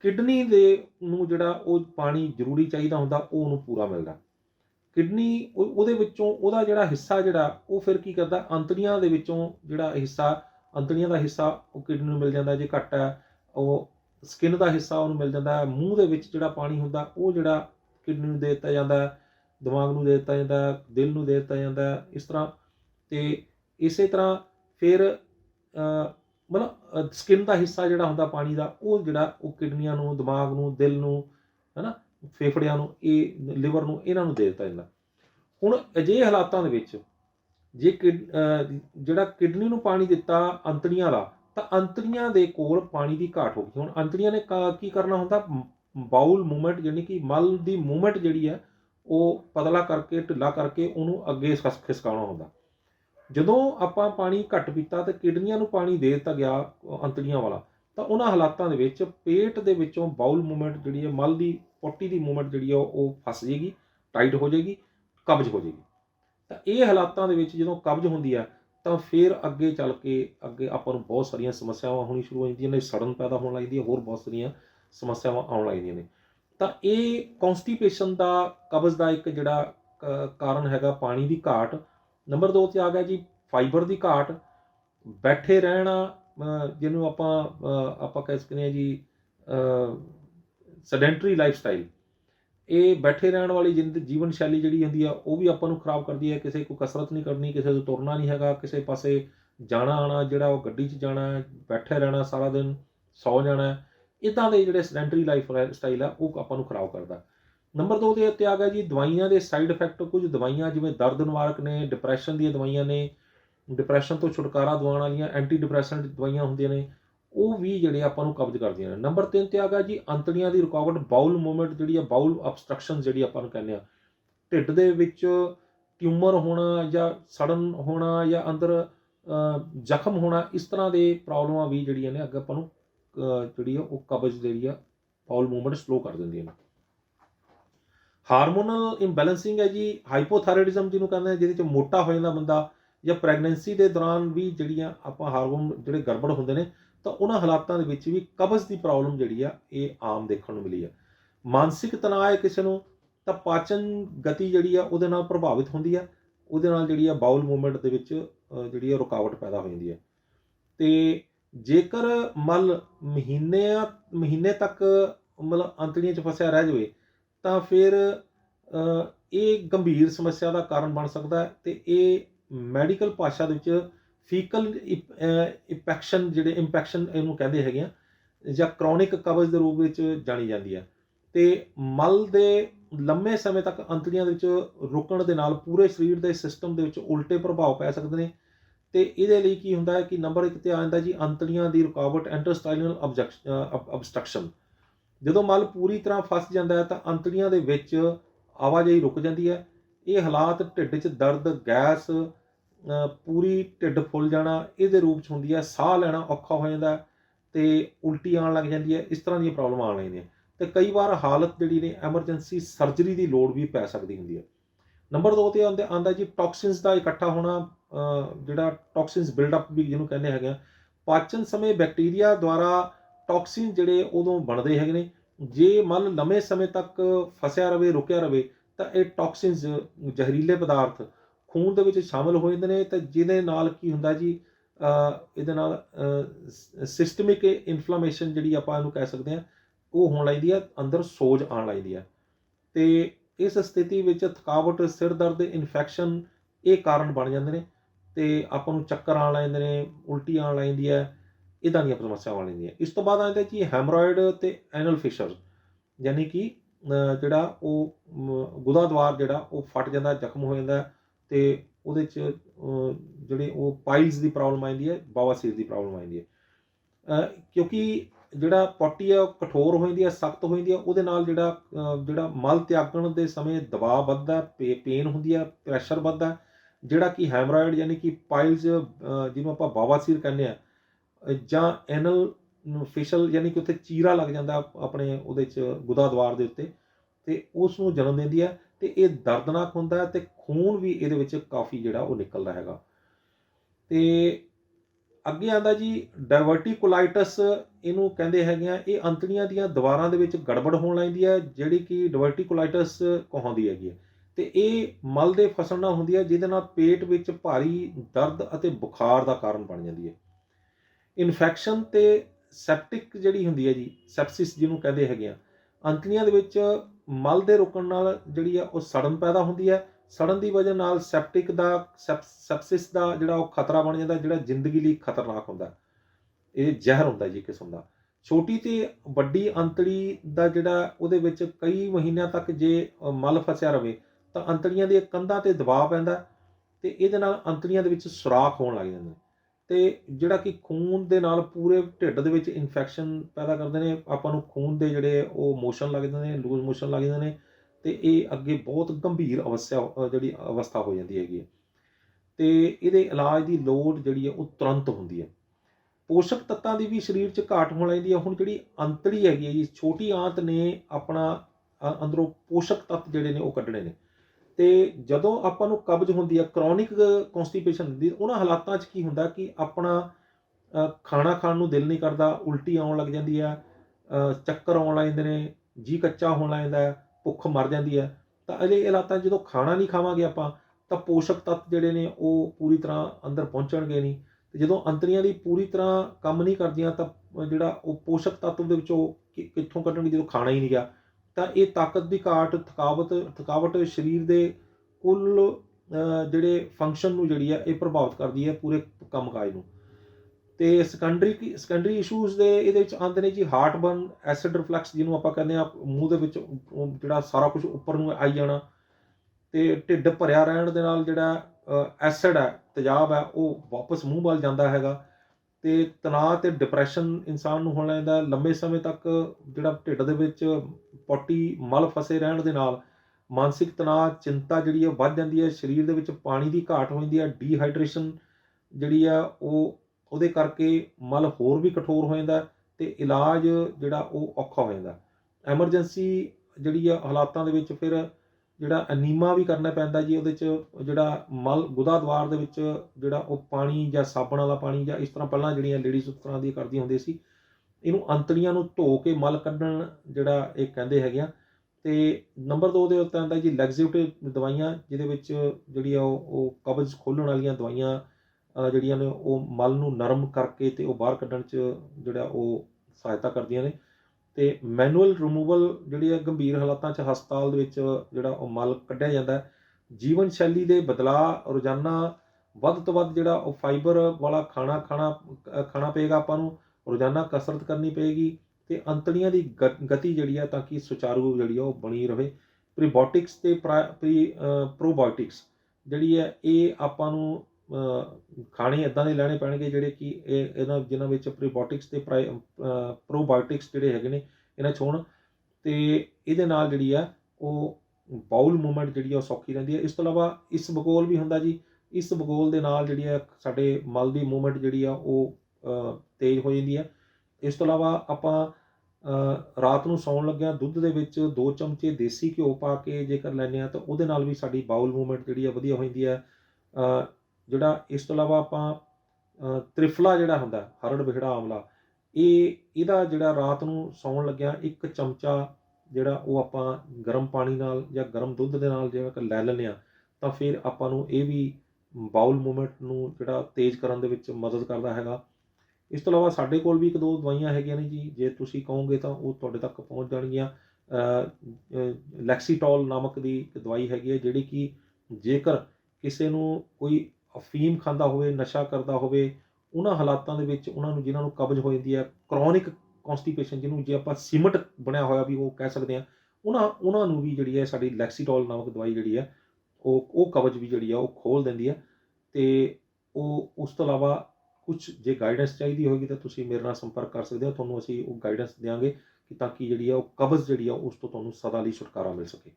ਕਿਡਨੀ ਦੇ ਨੂੰ ਜਿਹੜਾ ਉਹ ਪਾਣੀ ਜ਼ਰੂਰੀ ਚਾਹੀਦਾ ਹੁੰਦਾ, ਉਹ ਉਹਨੂੰ ਪੂਰਾ ਮਿਲਦਾ। ਕਿਡਨੀ ਉਹ- ਉਹਦੇ ਵਿੱਚੋਂ ਉਹਦਾ ਜਿਹੜਾ ਹਿੱਸਾ ਜਿਹੜਾ ਉਹ ਫਿਰ ਕੀ ਕਰਦਾ, ਅੰਤੜੀਆਂ ਦੇ ਵਿੱਚੋਂ ਜਿਹੜਾ ਹਿੱਸਾ, ਅੰਤੜੀਆਂ ਦਾ ਹਿੱਸਾ ਉਹ ਕਿਡਨੀ ਨੂੰ ਮਿਲ ਜਾਂਦਾ ਜੇ ਘੱਟ ਹੈ, ਉਹ ਸਕਿਨ ਦਾ ਹਿੱਸਾ ਉਹਨੂੰ ਮਿਲ ਜਾਂਦਾ ਹੈ, ਮੂੰਹ ਦੇ ਵਿੱਚ ਜਿਹੜਾ ਪਾਣੀ ਹੁੰਦਾ ਉਹ ਜਿਹੜਾ ਕਿਡਨੀ ਨੂੰ ਦੇ ਦਿੱਤਾ ਜਾਂਦਾ ਹੈ, ਦਿਮਾਗ ਨੂੰ ਦੇ ਦਿੱਤਾ ਜਾਂਦਾ ਹੈ, ਦਿਲ ਨੂੰ ਦੇ ਦਿੱਤਾ ਜਾਂਦਾ ਹੈ, ਇਸ ਤਰ੍ਹਾਂ ਤੇ ਇਸੇ ਤਰ੍ਹਾਂ ਫਿਰ ਮਤਲਬ ਸਕਿਨ ਦਾ ਹਿੱਸਾ ਜਿਹੜਾ ਹੁੰਦਾ ਪਾਣੀ ਦਾ ਉਹ ਜਿਹੜਾ ਉਹ ਕਿਡਨੀਆਂ ਨੂੰ, ਦਿਮਾਗ ਨੂੰ, ਦਿਲ ਨੂੰ ਹੈਨਾ ਫੇਫੜਿਆਂ ਨੂੰ, ਇਹ ਲਿਵਰ ਨੂੰ, ਇਹਨਾਂ ਨੂੰ ਦੇ ਦਿੱਤਾ ਜਾਂਦਾ। ਹੁਣ ਅਜਿਹੇ ਹਾਲਾਤਾਂ ਦੇ ਵਿੱਚ ਜੇ ਕਿਡ- ਜਿਹੜਾ ਕਿਡਨੀ ਨੂੰ ਪਾਣੀ ਦਿੱਤਾ ਅੰਤੜੀਆਂ ਵਾਲਾ, ਤਾਂ ਅੰਤੜੀਆਂ ਦੇ ਕੋਲ ਪਾਣੀ ਦੀ ਘਾਟ ਹੋ ਗਈ। ਹੁਣ ਅੰਤੜੀਆਂ ਨੇ ਕਾ- ਕੀ ਕਰਨਾ ਹੁੰਦਾ? ਬਾਉਲ ਮੂਵਮੈਂਟ ਯਾਨੀ ਕਿ ਮਲ ਦੀ ਮੂਵਮੈਂਟ ਜਿਹੜੀ ਹੈ, ਉਹ ਪਤਲਾ ਕਰਕੇ, ਢਿੱਲਾ ਕਰਕੇ ਉਹਨੂੰ ਅੱਗੇ ਖਿਸ- ਖਿਸਕਾਉਣਾ ਹੁੰਦਾ। ਜਦੋਂ ਆਪਾਂ ਪਾਣੀ ਘੱਟ ਪੀਤਾ ਤੇ ਕਿਡਨੀਆਂ ਨੂੰ ਪਾਣੀ ਦੇ ਦਿੱਤਾ ਗਿਆ, ਅੰਤੜੀਆਂ ਵਾਲਾ, ਤਾਂ ਉਹਨਾਂ ਹਾਲਾਤਾਂ ਦੇ ਵਿੱਚ ਪੇਟ ਦੇ ਵਿੱਚੋਂ ਬਾਉਲ ਮੂਵਮੈਂਟ ਜਿਹੜੀ ਹੈ, ਮਲ ਦੀ ਪੋਟੀ ਦੀ ਮੂਵਮੈਂਟ ਜਿਹੜੀ ਆ ਉਹ ਫਸ ਜਾਏਗੀ ਟਾਈਟ ਹੋ ਜਾਏਗੀ ਕਬਜ਼ ਹੋ ਜਾਏਗੀ ਤਾਂ ਇਹ ਹਾਲਾਤਾਂ ਦੇ ਵਿੱਚ ਜਦੋਂ ਕਬਜ਼ ਹੁੰਦੀ ਆ, ਤਾਂ ਫਿਰ ਅੱਗੇ ਚੱਲ ਕੇ ਅੱਗੇ ਆਪਾਂ ਨੂੰ ਬਹੁਤ ਸਾਰੀਆਂ ਸਮੱਸਿਆਵਾਂ ਹੋਣੀ ਸ਼ੁਰੂ ਹੋ ਜਾਂਦੀਆਂ ਨੇ, ਸੜਨ ਪੈਦਾ ਹੋਣ ਲੱਗਦੀ ਹੈ ਹੋਰ ਬਹੁਤ ਸਾਰੀਆਂ ਸਮੱਸਿਆਵਾਂ ਆਉਣ ਲੱਗਦੀਆਂ ਨੇ। ਤਾਂ ਇਹ ਕਨਸਟੀਪੇਸ਼ਨ ਦਾ ਕਬਜ਼ ਦਾ ਇੱਕ ਜਿਹੜਾ ਕ- ਕਾਰਨ ਹੈਗਾ ਪਾਣੀ ਦੀ ਘਾਟ। ਨੰਬਰ 2 ਤੇ ਆ ਗਿਆ ਜੀ ਫਾਈਬਰ ਦੀ ਘਾਟ। ਬੈਠੇ ਰਹਿਣਾ ਜਿਹਨੂੰ ਆਪਾਂ ਆਪਾਂ ਕਹਿ ਸਕਦੇ ਹਾਂ ਜੀ ਸੈਡੈਂਟਰੀ ਲਾਈਫ ਸਟਾਈਲ ਇਹ ਬੈਠੇ ਰਹਿਣ ਵਾਲੀ ਜਿੰਦ ਜੀਵਨ ਸ਼ੈਲੀ ਜਿਹੜੀ ਹੁੰਦੀ ਆ ਉਹ ਵੀ ਆਪਾਂ ਨੂੰ ਖਰਾਬ ਕਰਦੀ ਹੈ। ਕਿਸੇ ਕੋ ਕਸਰਤ ਨਹੀਂ ਕਰਨੀ ਕਿਸੇ ਤੋਂ ਤੁਰਨਾ ਨਹੀਂ ਹੈਗਾ ਕਿਸੇ ਪਾਸੇ ਜਾਣਾ ਆਣਾ ਜਿਹੜਾ ਉਹ ਗੱਡੀ 'ਚ ਜਾਣਾ ਹੈ, ਬੈਠੇ ਰਹਿਣਾ ਸਾਰਾ ਦਿਨ ਸੌ ਜਾਣਾ ਇਦਾਂ ਦੇ ਜਿਹੜੇ ਸੈਡੈਂਟਰੀ ਲਾਈਫ ਸਟਾਈਲ ਆ ਉਹ ਆਪਾਂ ਨੂੰ ਖਰਾਬ ਕਰਦਾ। ਨੰਬਰ 2 ਦੇ ਉੱਤੇ ਆ ਗਿਆ ਜੀ ਦਵਾਈਆਂ ਦੇ ਸਾਈਡ ਇਫੈਕਟ। ਕੁਝ ਦਵਾਈਆਂ ਜਿਵੇਂ ਦਰਦ ਨਿਵਾਰਕ ਨੇ ਡਿਪਰੈਸ਼ਨ ਦੀਆਂ ਦਵਾਈਆਂ ਨੇ ਡਿਪਰੈਸ਼ਨ ਤੋਂ ਛੁਟਕਾਰਾ ਦਿਵਾਉਣ ਵਾਲੀਆਂ ਐਂਟੀ ਡਿਪਰੈਸੈਂਟ ਦਵਾਈਆਂ ਹੁੰਦੀਆਂ ਨੇ ਉਹ ਵੀ ਜਿਹੜੇ ਆਪਾਂ ਨੂੰ ਕਬਜ਼ ਕਰਦੀਆਂ ਨੇ। ਨੰਬਰ 3 ਤੇ ਆ ਗਿਆ ਜੀ, ਅੰਤੜੀਆਂ ਦੀ ਰੁਕਾਵਟ ਬਾਉਲ ਮੂਵਮੈਂਟ ਜਿਹੜੀ ਆ ਬਾਉਲ ਅਬਸਟ੍ਰਕਸ਼ਨ ਜਿਹੜੀ ਆਪਾਂ ਨੂੰ ਕਹਿੰਦੇ ਆ। ਢਿੱਡ ਦੇ ਵਿੱਚ ਟਿਊਮਰ ਹੋਣਾ ਜਾਂ ਸੜਨ ਹੋਣਾ ਜਾਂ ਅੰਦਰ ਜ਼ਖਮ ਹੋਣਾ, ਇਸ ਤਰ੍ਹਾਂ ਦੇ ਪ੍ਰੋਬਲਮਾਂ ਵੀ ਜਿਹੜੀਆਂ ਨੇ, ਅੱਗੇ ਆਪਾਂ ਨੂੰ ਜਿਹੜੀ ਆ, ਉਹ ਕਬਜ਼ ਜਿਹੜੀ ਆ ਬਾਉਲ ਮੂਵਮੈਂਟ ਸਲੋ ਕਰ ਦਿੰਦੀਆਂ ਨੇ। ਹਾਰਮੋਨਲ ਇੰਬੈਲੈਂਸਿੰਗ ਹੈ ਜੀ ਹਾਈਪੋਥਾਇਰੋਇਡਿਜ਼ਮ ਜਿਹਨੂੰ ਕਹਿੰਦੇ ਜਿਹਦੇ ਚ ਮੋਟਾ ਹੋ ਜਾਂਦਾ ਬੰਦਾ ਜਾਂ ਪ੍ਰੈਗਨੈਂਸੀ ਦੇ ਦੌਰਾਨ ਵੀ ਜਿਹੜੀਆਂ ਆਪਾਂ ਹਾਰਮੋਨ ਜਿਹੜੇ ਗੜਬੜ ਹੁੰਦੇ ਨੇ ਤਾਂ ਉਹਨਾਂ ਹਾਲਾਤਾਂ ਦੇ ਵਿੱਚ ਵੀ ਕਬਜ਼ ਦੀ ਪ੍ਰੋਬਲਮ ਜਿਹੜੀ ਆ, ਇਹ ਆਮ ਦੇਖਣ ਨੂੰ ਮਿਲੀ ਆ। ਮਾਨਸਿਕ ਤਣਾਅ ਹੈ ਕਿਸੇ ਨੂੰ, ਤਾਂ ਪਾਚਨ ਗਤੀ ਜਿਹੜੀ ਆ, ਉਹਦੇ ਨਾਲ ਪ੍ਰਭਾਵਿਤ ਹੁੰਦੀ ਆ। ਉਹਦੇ ਨਾਲ ਜਿਹੜੀ ਆ ਬਾਉਲ ਮੂਵਮੈਂਟ ਦੇ ਵਿੱਚ ਜਿਹੜੀ ਆ, ਰੁਕਾਵਟ ਪੈਦਾ ਹੋ ਜਾਂਦੀ ਹੈ ਤੇ ਜੇਕਰ ਮਲ ਮਹੀਨਿਆਂ, ਮਹੀਨੇ ਤੱਕ ਮਤਲਬ ਅੰਤੜੀਆਂ 'ਚ ਫਸਿਆ ਰਹਿ ਜਾਵੇ, ਤਾਂ ਫਿਰ ਇਹ ਗੰਭੀਰ ਸਮੱਸਿਆ ਦਾ ਕਾਰਨ ਬਣ ਸਕਦਾ ਹੈ ਤੇ ਇਹ ਮੈਡੀਕਲ ਭਾਸ਼ਾ ਦੇ ਵਿੱਚ ਫੀਕਲ ਇੰਪੈਕਸ਼ਨ eh, ਜਿਹੜੇ ਇੰਪੈਕਸ਼ਨ ਇਹਨੂੰ ਕਹਿੰਦੇ ਹੈਗੇ ਆ, ਜਾਂ ਕ੍ਰੋਨਿਕ ਕਬਜ਼ ਦੇ ਰੂਪ ਵਿੱਚ ਜਾਣੀ ਜਾਂਦੀ ਹੈ ਤੇ ਮਲ ਦੇ ਲੰਮੇ ਸਮੇਂ ਤੱਕ ਅੰਤੜੀਆਂ ਦੇ ਵਿੱਚ ਰੁਕਣ ਦੇ ਨਾਲ ਪੂਰੇ ਸਰੀਰ ਦੇ ਸਿਸਟਮ ਦੇ ਵਿੱਚ ਉਲਟੇ ਪ੍ਰਭਾਵ ਪੈ ਸਕਦੇ ਨੇ। ਤੇ ਇਹਦੇ ਲਈ ਕੀ ਹੁੰਦਾ ਹੈ ਕਿ ਨੰਬਰ 1 ਤੇ ਆ ਜਾਂਦਾ ਜੀ, ਅੰਤੜੀਆਂ ਦੀ ਰੁਕਾਵਟ ਇੰਟਰਸਟਾਈਨਲ ਅਬਸਟ੍ਰਕਸ਼ਨ ਜਦੋਂ ਮਲ ਪੂਰੀ ਤਰ੍ਹਾਂ ਫਸ ਜਾਂਦਾ ਹੈ ਤਾਂ ਅੰਤੜੀਆਂ ਦੇ ਵਿੱਚ ਆਵਾਜਾਈ ਰੁਕ ਜਾਂਦੀ ਹੈ। ਇਹ ਹਾਲਾਤ ਢਿੱਡ 'ਚ ਦਰਦ, ਗੈਸ ਪੂਰੀ ਢਿੱਡ ਫੁੱਲ ਜਾਣਾ, ਇਹਦੇ ਰੂਪ 'ਚ ਹੁੰਦੀ ਹੈ ਸਾਹ ਲੈਣਾ ਔਖਾ ਹੋ ਜਾਂਦਾ ਹੈ ਤੇ ਉਲਟੀ ਆਉਣ ਲੱਗ ਜਾਂਦੀ ਹੈ ਇਸ ਤਰ੍ਹਾਂ ਦੀਆਂ ਪ੍ਰੋਬਲਮਾਂ ਆਉਣ ਲੱਗਦੀਆਂ। ਤੇ ਕਈ ਵਾਰ ਹਾਲਤ ਜਿਹੜੀ ਨੇ, ਐਮਰਜੈਂਸੀ ਸਰਜਰੀ ਦੀ ਲੋੜ ਵੀ ਪੈ ਸਕਦੀ ਹੁੰਦੀ ਹੈ ਨੰਬਰ 2 ਤੇ ਆਉਂਦਾ ਆਉਂਦਾ ਜੀ ਟੌਕਸਿਨਸ ਦਾ ਇਕੱਠਾ ਹੋਣਾ ਜਿਹੜਾ ਟੌਕਸਿਨਸ ਬਿਲਡ ਅਪ ਵੀ ਜਿਹਨੂੰ ਕਹਿੰਦੇ ਹੈਗੇ ਆ। ਪਾਚਨ ਸਮੇਂ ਬੈਕਟੀਰੀਆ ਦੁਆਰਾ ਟੌਕਸਿਨ ਜਿਹੜੇ ਉਦੋਂ ਬਣਦੇ ਹੈਗੇ ਨੇ, ਜੇ ਮਨ ਲੰਮੇ ਸਮੇਂ ਤੱਕ ਫਸਿਆ ਰਵੇ, ਰੁਕਿਆ ਰਵੇ, ਤਾਂ ਇਹ ਟੌਕਸਿਨਸ ਜ਼ਹਿਰੀਲੇ ਪਦਾਰਥ ਖੂਨ ਦੇ ਵਿੱਚ ਸ਼ਾਮਲ ਹੋ ਜਾਂਦੇ ਨੇ, ਤੇ ਜਿਹਦੇ ਨਾਲ ਕੀ ਹੁੰਦਾ ਜੀ ਇਹਦੇ ਨਾਲ ਸਿਸਟਮਿਕ ਇਨਫਲੇਮੇਸ਼ਨ ਜਿਹੜੀ ਆਪਾਂ ਇਹਨੂੰ ਕਹਿ ਸਕਦੇ ਹਾਂ, ਉਹ ਹੋਣ ਲੱਗਦੀ ਹੈ ਅੰਦਰ ਸੋਜ ਆਉਣ ਲੱਗਦੀ ਹੈ ਤੇ ਇਸ ਸਥਿਤੀ ਵਿੱਚ ਥਕਾਵਟ, ਸਿਰ ਦਰਦ ਇਨਫੈਕਸ਼ਨ ਇਹ ਕਾਰਨ ਬਣ ਜਾਂਦੇ ਨੇ, ਤੇ ਆਪਾਂ ਨੂੰ ਚੱਕਰ ਆਉਣ ਲੱਗ ਜਾਂਦੇ ਨੇ, ਉਲਟੀ ਆਉਣ ਲੱਗਦੀ ਜਾਂਦੀ ਹੈ ਇਦਾਂ ਦੀਆਂ ਸਮੱਸਿਆਵਾਂ ਆਉਣ ਲੱਗਦੀਆਂ। ਇਸ ਤੋਂ ਬਾਅਦ ਆਉਂਦਾ ਜੀ ਹੈਮਰੋਇਡ ਤੇ ਐਨਲ ਫਿਸ਼ਰ ਯਾਨੀ ਕਿ ਜਿਹੜਾ ਉਹ ਗੁਦਾ ਦਵਾਰ ਜਿਹੜਾ ਉਹ ਫਟ ਜਾਂਦਾ, ਜ਼ਖਮ ਹੋ ਜਾਂਦਾ ਤੇ ਉਹਦੇ ਚ ਅਹ, ਜਿਹੜੇ ਉਹ ਪਾਈਲਸ ਦੀ ਪ੍ਰੋਬਲਮ ਆਉਂਦੀ ਹੈ ਬਵਾਸੀਰ ਦੀ ਪ੍ਰੋਬਲਮ ਆਉਂਦੀ ਹੈ। ਕਿਉਂਕਿ ਜਿਹੜਾ ਪੋਟੀ ਹੈ ਉਹ ਕਠੋਰ ਹੋ ਜਾਂਦੀ ਹੈ ਸਖਤ ਹੋ ਜਾਂਦੀ ਹੈ ਉਹਦੇ ਨਾਲ ਜਿਹੜਾ ਜਿਹੜਾ ਮਲ ਤਿਆਗਣ ਦੇ ਸਮੇਂ ਦਬਾਅ ਵੱਧਦਾ ਪੇਨ ਹੁੰਦੀ ਹੈ ਪ੍ਰੈਸ਼ਰ ਵੱਧਦਾ ਜਿਹੜਾ ਕਿ ਹੈਮਰੋਇਡ ਯਾਨੀ ਕਿ ਪਾਈਲਸ ਜਿਹਨੂੰ ਆਪਾਂ ਬਵਾਸੀਰ ਕਹਿੰਦੇ ਆ ਜਾਂ ਐਨਲ ਫੇਸ਼ਲ ਯਾਨੀ ਕਿ ਉੱਥੇ ਚੀਰਾ ਲੱਗ ਜਾਂਦਾ ਆਪਣੇ ਉਹਦੇ ਚ ਗੁਦਾ ਦਵਾਰ ਦੇ ਉੱਤੇ ਤੇ ਉਸ ਨੂੰ ਜਨਮ ਦਿੰਦੀ ਹੈ ਤੇ ਇਹ ਦਰਦਨਾਕ ਹੁੰਦਾ ਹੈ ਤੇ ਖੂਨ ਵੀ ਇਹਦੇ ਵਿੱਚ ਕਾਫੀ ਜਿਹੜਾ ਉਹ ਨਿਕਲਦਾ ਹੈਗਾ। ਤੇ ਅੱਗੇ ਆਂਦਾ ਜੀ ਡਾਇਵਰਟੀਕੁਲਾਈਟਸ ਇਹਨੂੰ ਕਹਿੰਦੇ ਹੈਗੇ ਆ, ਇਹ ਅੰਤੜੀਆਂ ਦੀਆਂ ਦੀਵਾਰਾਂ ਦੇ ਵਿੱਚ ਗੜਬੜ ਹੋਣ ਲੱਗਦੀ ਹੈ, ਜਿਹੜੀ ਕਿ ਡਾਇਵਰਟੀਕੁਲਾਈਟਸ ਕਹਾਉਂਦੀ ਹੈਗੀ ਹੈ। ਤੇ ਇਹ ਮਲ ਦੇ ਫਸਣ ਨਾਲ ਹੁੰਦੀ ਹੈ, ਜਿਹਦੇ ਨਾਲ ਪੇਟ ਵਿੱਚ ਭਾਰੀ ਦਰਦ ਅਤੇ ਬੁਖਾਰ ਦਾ ਕਾਰਨ ਬਣ ਜਾਂਦੀ ਹੈ। ਇਨਫੈਕਸ਼ਨ ਤੇ ਸੈਪਟਿਕ ਜਿਹੜੀ ਹੁੰਦੀ ਹੈ ਜੀ, ਸੈਪਸਿਸ ਜਿਹਨੂੰ ਕਹਿੰਦੇ ਹੈਗੇ ਆ ਅੰਤੜੀਆਂ ਦੇ ਵਿੱਚ ਮਲ ਦੇ ਰੁਕਣ ਨਾਲ ਜਿਹੜੀ ਆ ਉਹ ਸੜਨ ਪੈਦਾ ਹੁੰਦੀ ਹੈ ਸੜਨ ਦੀ ਵਜ੍ਹਾ ਨਾਲ ਸੈਪਟਿਕ ਦਾ ਸੈਪਸਿਸ ਦਾ ਜਿਹੜਾ ਉਹ ਖਤਰਾ ਬਣ ਜਾਂਦਾ, ਜਿਹੜਾ ਜ਼ਿੰਦਗੀ ਲਈ ਖਤਰਨਾਕ ਹੁੰਦਾ। ਇਹ ਜ਼ਹਿਰ ਹੁੰਦਾ ਜੀ ਕਿਸਮ ਦਾ। ਛੋਟੀ ਤੇ ਵੱਡੀ ਅੰਤੜੀ ਦਾ ਜਿਹੜਾ ਉਹਦੇ ਵਿੱਚ ਕਈ ਮਹੀਨਿਆਂ ਤੱਕ ਜੇ ਮਲ ਫਸਿਆ ਰਵੇ, ਤਾਂ ਅੰਤੜੀਆਂ ਦੇ ਕੰਧਾਂ ਤੇ ਦਬਾਅ ਪੈਂਦਾ ਤੇ ਇਹਦੇ ਨਾਲ ਅੰਤੜੀਆਂ ਦੇ ਵਿੱਚ ਸੁਰਾਖ ਹੋਣ ਲੱਗ ਜਾਂਦੇ। ਤੇ ਜਿਹੜਾ ਕਿ ਖੂਨ ਦੇ ਨਾਲ ਪੂਰੇ ਢਿੱਡ ਦੇ ਵਿੱਚ ਇਨਫੈਕਸ਼ਨ ਪੈਦਾ ਕਰਦੇ ਨੇ, ਆਪਾਂ ਨੂੰ ਖੂਨ ਦੇ ਜਿਹੜੇ ਉਹ ਮੋਸ਼ਨ ਲੱਗਦੇ ਨੇ ਲੂਜ਼ ਮੋਸ਼ਨ ਲੱਗ ਜਾਂਦੇ ਨੇ ਤੇ ਇਹ ਅੱਗੇ ਬਹੁਤ ਗੰਭੀਰ ਅਵਸਥਾ ਜਿਹੜੀ ਅਵਸਥਾ ਹੋ ਜਾਂਦੀ ਹੈਗੀ ਹੈ। ਤੇ ਇਹਦੇ ਇਲਾਜ ਦੀ ਲੋੜ ਜਿਹੜੀ ਹੈ ਉਹ ਤੁਰੰਤ ਹੁੰਦੀ ਹੈ। ਪੋਸ਼ਕ ਤੱਤਾਂ ਦੀ ਵੀ ਸਰੀਰ 'ਚ ਘਾਟ ਹੋਣ ਲੱਗਦੀ ਹੈ। ਹੁਣ ਜਿਹੜੀ ਅੰਤੜੀ ਹੈਗੀ ਹੈ, ਜੀ, ਛੋਟੀ ਆਂਤ ਨੇ ਆਪਣਾ ਅੰਦਰੋਂ ਪੋਸ਼ਕ ਤੱਤ ਜਿਹੜੇ ਨੇ ਉਹ ਕੱਢਣੇ ਨੇ। ਤੇ ਜਦੋਂ ਆਪਾਂ ਨੂੰ ਕਬਜ਼ ਹੁੰਦੀ ਹੈ ਕ੍ਰੋਨਿਕ ਕਨਸਟੀਪੇਸ਼ਨ ਹੁੰਦੀ, ਉਹਨਾਂ ਹਾਲਾਤਾਂ 'ਚ ਕੀ ਹੁੰਦਾ ਕਿ ਆਪਣਾ ਖਾਣਾ ਖਾਣ ਨੂੰ ਦਿਲ ਨਹੀਂ ਕਰਦਾ, ਉਲਟੀ ਆਉਣ ਲੱਗ ਜਾਂਦੀ ਹੈ ਚੱਕਰ ਆਉਣ ਲੱਗ ਜਾਂਦੇ ਨੇ, ਜੀ ਕੱਚਾ ਹੋਣ ਲੱਗ ਜਾਂਦਾ, ਭੁੱਖ ਮਰ ਜਾਂਦੀ ਹੈ ਤਾਂ ਅਜੇ ਹਾਲਾਤਾਂ 'ਚ ਜਦੋਂ ਖਾਣਾ ਨਹੀਂ ਖਾਵਾਂਗੇ ਆਪਾਂ, ਤਾਂ ਪੋਸ਼ਕ ਤੱਤ ਜਿਹੜੇ ਨੇ ਉਹ ਪੂਰੀ ਤਰ੍ਹਾਂ ਅੰਦਰ ਪਹੁੰਚਣਗੇ ਨਹੀਂ। ਤੇ ਜਦੋਂ ਅੰਤਰੀਆਂ ਦੀ ਪੂਰੀ ਤਰ੍ਹਾਂ ਕੰਮ ਨਹੀਂ ਕਰਦੀਆਂ ਤਾਂ ਜਿਹੜਾ ਉਹ ਪੋਸ਼ਕ ਤੱਤ ਦੇ ਵਿੱਚੋਂ ਕਿ- ਕਿੱਥੋਂ ਕੱਢਣਗੇ ਜਦੋਂ ਖਾਣਾ ਹੀ ਨਹੀਂ ਗਿਆ। ਤਾਂ ਇਹ ਤਾਕਤ ਦੀ ਘਾਟ, ਥਕਾਵਟ ਥਕਾਵਟ ਸਰੀਰ ਦੇ ਕੁੱਲ ਜਿਹੜੇ ਫੰਕਸ਼ਨ ਨੂੰ ਜਿਹੜੀ ਹੈ ਇਹ ਪ੍ਰਭਾਵਿਤ ਕਰਦੀ ਹੈ ਪੂਰੇ ਕੰਮਕਾਜ ਨੂੰ। ਤੇ ਸੈਕੰਡਰੀ ਸੈਕੰਡਰੀ ਇਸ਼ੂਜ਼ ਦੇ ਇਹਦੇ ਵਿੱਚ ਆਉਂਦੇ ਨੇ ਜੀ ਹਾਰਟ ਬਰਨ ਐਸਿਡ ਰਿਫਲਕਸ ਜਿਹਨੂੰ ਆਪਾਂ ਕਹਿੰਦੇ ਆ ਮੂੰਹ ਦੇ ਵਿੱਚ ਜਿਹੜਾ ਸਾਰਾ ਕੁਝ ਉੱਪਰ ਨੂੰ ਆਈ ਜਾਣਾ ਤੇ ਢਿੱਡ ਭਰਿਆ ਰਹਿਣ ਦੇ ਨਾਲ ਜਿਹੜਾ ਐਸਿਡ ਹੈ, ਤੇਜ਼ਾਬ ਹੈ, ਉਹ ਵਾਪਸ ਮੂੰਹ ਵੱਲ ਜਾਂਦਾ ਹੈਗਾ। ਅਤੇ ਤਣਾਅ ਅਤੇ ਡਿਪਰੈਸ਼ਨ ਇਨਸਾਨ ਨੂੰ ਹੋਣ ਲੈਂਦਾ ਲੰਬੇ ਸਮੇਂ ਤੱਕ ਜਿਹੜਾ ਢਿੱਡ ਦੇ ਵਿੱਚ ਪੋਟੀ ਮਲ ਫਸੇ ਰਹਿਣ ਦੇ ਨਾਲ ਮਾਨਸਿਕ ਤਣਾਅ, ਚਿੰਤਾ ਜਿਹੜੀ ਹੈ ਵੱਧ ਜਾਂਦੀ ਹੈ ਸਰੀਰ ਦੇ ਵਿੱਚ ਪਾਣੀ ਦੀ ਘਾਟ ਹੋ ਜਾਂਦੀ ਹੈ ਡੀਹਾਈਡਰੇਸ਼ਨ ਜਿਹੜੀ ਆ ਉਹ ਉਹਦੇ ਕਰਕੇ ਮਲ ਹੋਰ ਵੀ ਕਠੋਰ ਹੋ ਜਾਂਦਾ ਤੇ ਇਲਾਜ ਜਿਹੜਾ ਉਹ ਔਖਾ ਹੋ ਜਾਂਦਾ। ਐਮਰਜੈਂਸੀ ਜਿਹੜੀ ਆ ਹਾਲਾਤਾਂ ਦੇ ਵਿੱਚ ਫਿਰ ਜਿਹੜਾ ਅਨੀਮਾ ਵੀ ਕਰਨਾ ਪੈਂਦਾ ਜੀ ਉਹਦੇ ਚ, ਜਿਹੜਾ ਮਲ, ਗੁਦਾ ਦਵਾਰ ਦੇ ਵਿੱਚ ਜਿਹੜਾ ਉਹ ਪਾਣੀ ਜਾਂ ਸਾਬਣ ਵਾਲਾ ਪਾਣੀ ਜਾਂ ਇਸ ਤਰ੍ਹਾਂ ਪਹਿਲਾਂ ਜਿਹੜੀਆਂ ਲੇਡੀਜ਼ ਉਸ ਤਰ੍ਹਾਂ ਦੀ ਕਰਦੀਆਂ ਹੁੰਦੀਆਂ ਸੀ, ਇਹਨੂੰ ਅੰਤੜੀਆਂ ਨੂੰ ਧੋ ਕੇ ਮਲ ਕੱਢਣ ਜਿਹੜਾ ਇਹ ਕਹਿੰਦੇ ਹੈਗੇ ਆ। ਤੇ ਨੰਬਰ 2 ਦੇ ਉੱਤੇ ਆਉਂਦਾ ਜੀ ਲੈਗਜ਼ੀਟਿਵ ਦਵਾਈਆਂ, ਜਿਹਦੇ ਵਿੱਚ ਜਿਹੜੀ ਆ ਉਹ ਉਹ ਕਬਜ਼ ਖੋਲਣ ਵਾਲੀਆਂ ਦਵਾਈਆਂ ਜਿਹੜੀਆਂ ਨੇ ਉਹ ਮਲ ਨੂੰ ਨਰਮ ਕਰਕੇ ਤੇ ਉਹ ਬਾਹਰ ਕੱਢਣ ਚ ਜਿਹੜਾ ਉਹ ਸਹਾਇਤਾ ਕਰਦੀਆਂ ਨੇ। ਤੇ ਮੈਨੂਅਲ ਰਿਮੂਵਲ ਜਿਹੜੀ ਹੈ ਗੰਭੀਰ ਹਾਲਾਤਾਂ 'ਚ ਹਸਪਤਾਲ ਦੇ ਵਿੱਚ ਜਿਹੜਾ ਉਹ ਮਲ ਕੱਢਿਆ ਜਾਂਦਾ ਜੀਵਨ ਸ਼ੈਲੀ ਦੇ ਬਦਲਾਅ, ਰੋਜ਼ਾਨਾ ਵੱਧ ਤੋਂ ਵੱਧ ਜਿਹੜਾ ਉਹ ਫਾਈਬਰ ਵਾਲਾ ਖਾਣਾ ਖਾਣਾ ਖਾਣਾ ਪਏਗਾ ਆਪਾਂ ਨੂੰ, ਰੋਜ਼ਾਨਾ ਕਸਰਤ ਕਰਨੀ ਪਏਗੀ ਤੇ ਅੰਤੜੀਆਂ ਦੀ ਗ- ਗਤੀ ਜਿਹੜੀ ਆ ਤਾਂ ਕਿ ਸੁਚਾਰੂ ਜਿਹੜੀ ਆ ਉਹ ਬਣੀ ਰਹੇ। ਪ੍ਰੀਬੋਟਿਕਸ ਤੇ ਪ੍ਰਾ- ਪ੍ਰੀ ਪ੍ਰੋਬਾਇਓਟਿਕਸ ਜਿਹੜੀ ਹੈ ਇਹ ਆਪਾਂ ਨੂੰ ਖਾਣੇ ਇੱਦਾਂ ਦੇ ਲੈਣੇ ਪੈਣਗੇ ਜਿਹੜੇ ਕਿ ਇਹ, ਇਹਨਾਂ, ਜਿਨ੍ਹਾਂ ਵਿੱਚ ਪ੍ਰੀਬਾਇਓਟਿਕਸ ਤੇ ਪ੍ਰੋਬਾਇਓਟਿਕਸ ਜਿਹੜੇ ਹੈਗੇ ਨੇ, ਇਹਨਾਂ 'ਚ ਹੋਣ। ਤੇ ਇਹਦੇ ਨਾਲ ਜਿਹੜੀ ਆ, ਉਹ ਬਾਉਲ ਮੂਵਮੈਂਟ ਜਿਹੜੀ ਆ, ਉਹ ਸੌਖੀ ਰਹਿੰਦੀ ਹੈ ਇਸ ਤੋਂ ਇਲਾਵਾ ਇਸ ਬਗੋਲ ਵੀ ਹੁੰਦਾ ਜੀ। ਇਸ ਬਗੋਲ ਦੇ ਨਾਲ ਜਿਹੜੀ ਆ, ਸਾਡੇ ਮਲ ਦੀ ਮੂਵਮੈਂਟ ਜਿਹੜੀ ਆ, ਉਹ ਤੇਜ਼ ਹੋ ਜਾਂਦੀ ਹੈ ਇਸ ਤੋਂ ਇਲਾਵਾ ਆਪਾਂ ਰਾਤ ਨੂੰ ਸੌਣ ਲੱਗਿਆਂ ਦੁੱਧ ਦੇ ਵਿੱਚ 2 ਚਮਚੇ ਦੇਸੀ ਘਿਓ ਪਾ ਕੇ ਜੇਕਰ ਲੈਂਦੇ ਆ, ਤਾਂ ਉਹਦੇ ਨਾਲ ਵੀ ਸਾਡੀ ਬਾਉਲ ਮੂਵਮੈਂਟ ਜਿਹੜੀ ਆ, ਵਧੀਆ ਹੋ ਜਾਂਦੀ ਹੈ ਜਿਹੜਾ ਇਸ ਤੋਂ ਇਲਾਵਾ ਆਪਾਂ ਤ੍ਰਿਫਲਾ ਜਿਹੜਾ ਹੁੰਦਾ, ਹਰੜ ਬਿਹੜਾ ਆਮਲਾ, ਇਹ, ਇਹਦਾ ਜਿਹੜਾ ਰਾਤ ਨੂੰ ਸੌਣ ਲੱਗਿਆ ਇੱਕ ਚਮਚਾ ਜਿਹੜਾ ਉਹ ਆਪਾਂ ਗਰਮ ਪਾਣੀ ਨਾਲ ਜਾਂ ਗਰਮ ਦੁੱਧ ਦੇ ਨਾਲ ਜੇਕਰ ਲੈ ਲੈਂਦੇ ਆ ਤਾਂ ਫਿਰ ਆਪਾਂ ਨੂੰ ਇਹ ਵੀ ਬਾਉਲ ਮੂਵਮੈਂਟ ਨੂੰ ਜਿਹੜਾ ਤੇਜ਼ ਕਰਨ ਦੇ ਵਿੱਚ ਮਦਦ ਕਰਦਾ ਹੈਗਾ। ਇਸ ਤੋਂ ਇਲਾਵਾ ਸਾਡੇ ਕੋਲ ਵੀ ਇੱਕ ਦੋ ਦਵਾਈਆਂ ਹੈਗੀਆਂ ਨੇ ਜੀ, ਜੇ ਤੁਸੀਂ ਕਹੋਗੇ ਤਾਂ ਉਹ ਤੁਹਾਡੇ ਤੱਕ ਪਹੁੰਚ ਜਾਣਗੀਆਂ। ਲੈਕਸੀਟੋਲ ਨਾਮਕ ਦੀ ਇੱਕ ਦਵਾਈ ਹੈਗੀ ਹੈ, ਜਿਹੜੀ ਕਿ ਜੇਕਰ ਕਿਸੇ ਨੂੰ ਕੋਈ ਅਫੀਮ ਖਾਂਦਾ ਹੋਵੇ, ਨਸ਼ਾ ਕਰਦਾ ਹੋਵੇ, ਉਹਨਾਂ ਹਾਲਾਤਾਂ ਦੇ ਵਿੱਚ ਉਹਨਾਂ ਨੂੰ ਜਿਨ੍ਹਾਂ ਨੂੰ ਕਬਜ਼ ਹੋ ਜਾਂਦੀ ਹੈ ਕ੍ਰੋਨਿਕ ਕਨਸਟੀਪੇਸ਼ਨ ਜਿਹਨੂੰ ਜੇ ਆਪਾਂ ਸਿਮਟ ਬਣਿਆ ਹੋਇਆ ਵੀ ਉਹ ਕਹਿ ਸਕਦੇ ਆ ਉਹਨਾਂ ਉਹਨਾਂ ਨੂੰ ਵੀ ਜਿਹੜੀ ਹੈ ਸਾਡੀ ਲੈਕਸੀਟੋਲ ਨਾਮਕ ਦਵਾਈ ਜਿਹੜੀ ਹੈ, ਉਹ ਉਹ ਕਬਜ਼ ਵੀ ਜਿਹੜੀ ਆ ਉਹ ਖੋਲ ਦਿੰਦੀ ਹੈ ਤੇ ਉਹ, ਉਸ ਤੋਂ ਇਲਾਵਾ ਕੁਝ ਜੇ ਗਾਈਡੈਂਸ ਚਾਹੀਦੀ ਹੋਏਗੀ ਤਾਂ ਤੁਸੀਂ ਮੇਰੇ ਨਾਲ ਸੰਪਰਕ ਕਰ ਸਕਦੇ ਹੋ, ਤੁਹਾਨੂੰ ਅਸੀਂ ਉਹ ਗਾਈਡੈਂਸ ਦੇਵਾਂਗੇ ਕਿ ਤਾਂ ਕਿ ਜਿਹੜੀ ਆ ਉਹ ਕਬਜ਼ ਜਿਹੜੀ ਆ ਉਸ ਤੋਂ ਤੁਹਾਨੂੰ ਸਦਾ ਲਈ ਛੁਟਕਾਰਾ ਮਿਲ ਸਕੇ।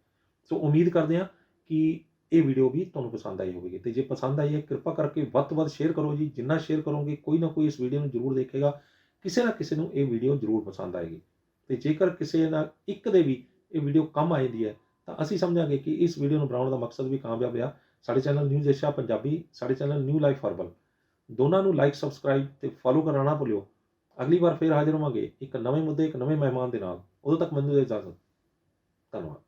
ਸੋ ਉਮੀਦ ਕਰਦੇ ਹਾਂ ਕਿ ਇਹ ਵੀਡੀਓ ਵੀ ਤੁਹਾਨੂੰ ਪਸੰਦ ਆਈ ਹੋਵੇਗੀ। ਤੇ ਜੇ ਪਸੰਦ ਆਈ ਹੈ, ਕਿਰਪਾ ਕਰਕੇ ਵੱਧ ਤੋਂ ਵੱਧ ਸ਼ੇਅਰ ਕਰੋ ਜੀ। ਜਿੰਨਾ ਸ਼ੇਅਰ ਕਰੋਗੇ, ਕੋਈ ਨਾ ਕੋਈ ਇਸ ਵੀਡੀਓ ਨੂੰ ਜ਼ਰੂਰ ਦੇਖੇਗਾ। ਕਿਸੇ ਨਾ ਕਿਸੇ ਨੂੰ ਇਹ ਵੀਡੀਓ ਜ਼ਰੂਰ ਪਸੰਦ ਆਏਗੀ। ਤੇ ਜੇਕਰ ਕਿਸੇ ਨਾਲ ਇੱਕ ਦੇ ਵੀ ਇਹ ਵੀਡੀਓ ਕੰਮ ਆ ਜਾਂਦੀ ਹੈ, ਤਾਂ ਅਸੀਂ ਸਮਝਾਂਗੇ ਕਿ ਇਸ ਵੀਡੀਓ ਨੂੰ ਬਣਾਉਣ ਦਾ ਮਕਸਦ ਵੀ ਕਾਮਯਾਬ ਰਿਹਾ। ਸਾਡੇ ਚੈਨਲ ਨਿਊਜ਼ ਏਸ਼ੀਆ ਪੰਜਾਬੀ ਸਾਡੇ ਚੈਨਲ ਨਿਊ ਲਾਈਫ ਹਰਬਲ ਦੋਨਾਂ ਨੂੰ ਲਾਈਕ ਸਬਸਕ੍ਰਾਈਬ ਤੇ ਫੋਲੋ ਕਰਨਾ ਨਾ ਭੁੱਲਿਓ। ਅਗਲੀ ਵਾਰ ਫੇਰ ਹਾਜ਼ਰ ਹੋਵਾਂਗੇ ਇੱਕ ਨਵੇਂ ਮੁੱਦੇ, ਇੱਕ ਨਵੇਂ ਮਹਿਮਾਨ ਦੇ ਨਾਲ। ਉਦੋਂ ਤੱਕ ਮੈਨੂੰ ਇਜਾਜ਼ਤ। ਧੰਨਵਾਦ।